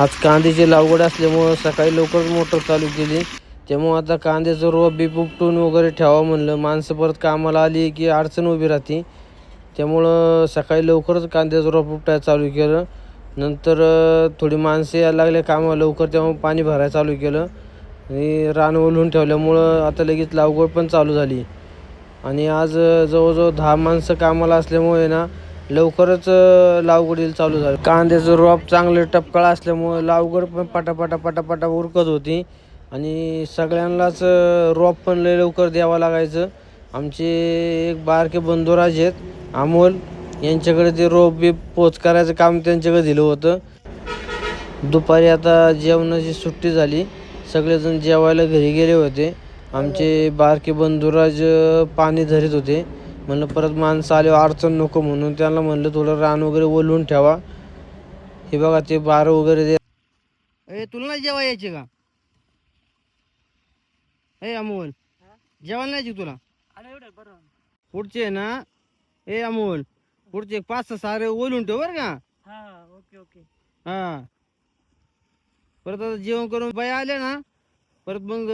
आज कांद्याची लागवड असल्यामुळं सकाळी लवकरच मोटर चालू केली. त्यामुळं आता कांद्याचं रोप बी उपटून वगैरे ठेवावं म्हणलं. माणसं परत कामाला आली की अडचण उभी राहते. त्यामुळं सकाळी लवकरच कांद्याचं रोप उपटायला चालू केलं. नंतर थोडी माणसं यायला लागले कामाला लवकर त्यामुळं पाणी भरायला चालू केलं. आणि रान ओलून ठेवल्यामुळं आता लगेच लागवड पण चालू झाली. आणि आज जवळजवळ दहा माणसं कामाला असल्यामुळे ना लवकरच लावगडीला चालू झालं. कांद्याचं रोप चांगलं टपकाळ असल्यामुळं लावगड पण पटापटा पटापटा उरकत होती. आणि सगळ्यांनाच रोप पण लय लवकर द्यावं लागायचं. आमचे एक बारके बंधुराज आहेत अमोल. यांच्याकडे ते रोप बी पोच करायचं काम त्यांच्याकडे दिलं होतं. दुपारी आता जेवणाची सुट्टी झाली. सगळेजण जेवायला घरी गेले होते. आमचे बारके बंधुराज पाणी धरीत होते. म्हणलं परत माणसं आल्यावर अडचण नको म्हणून. त्यांना म्हणलं थोडं रान वगैरे ओलवून ठेवा. हे बघा ते बारं वगैरे दे. ए तुला नाही जेवा यायचे का? ए अमोल. जेवायला नाही यायची तुला? पुढचे आहे ना? ए अमोल. पुढचे पाच सहा सारे ओलून ठेव बरं का? Okay okay. हा. परत आता जेवण करून बाई आल्या ना परत मग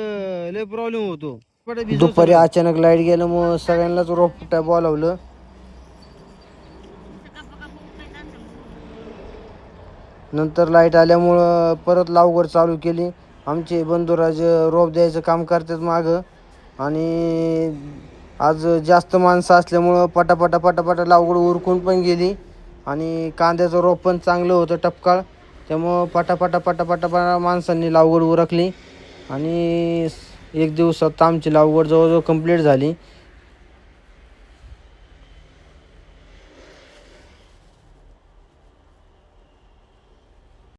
लय प्रॉब्लेम होतो. दुपारी अचानक लाइट गेल्यामुळं सगळ्यांनाच रोप फुटाय बोलावलं. नंतर लाइट आल्यामुळं परत लावगड चालू केली. आमचे बंधुराज रोप द्यायचं काम करतात मागं. आणि आज जास्त माणसं असल्यामुळं पटापटा पटापटा लावगड उरकून पण गेली. आणि कांद्याचं रोप पण चांगलं होतं टपकाळ. त्यामुळं पटापटा पटापटा पटा माणसांनी लावगड उरकली. आणि एक दिवसात आमची लागवड जवळजवळ कंप्लीट झाली.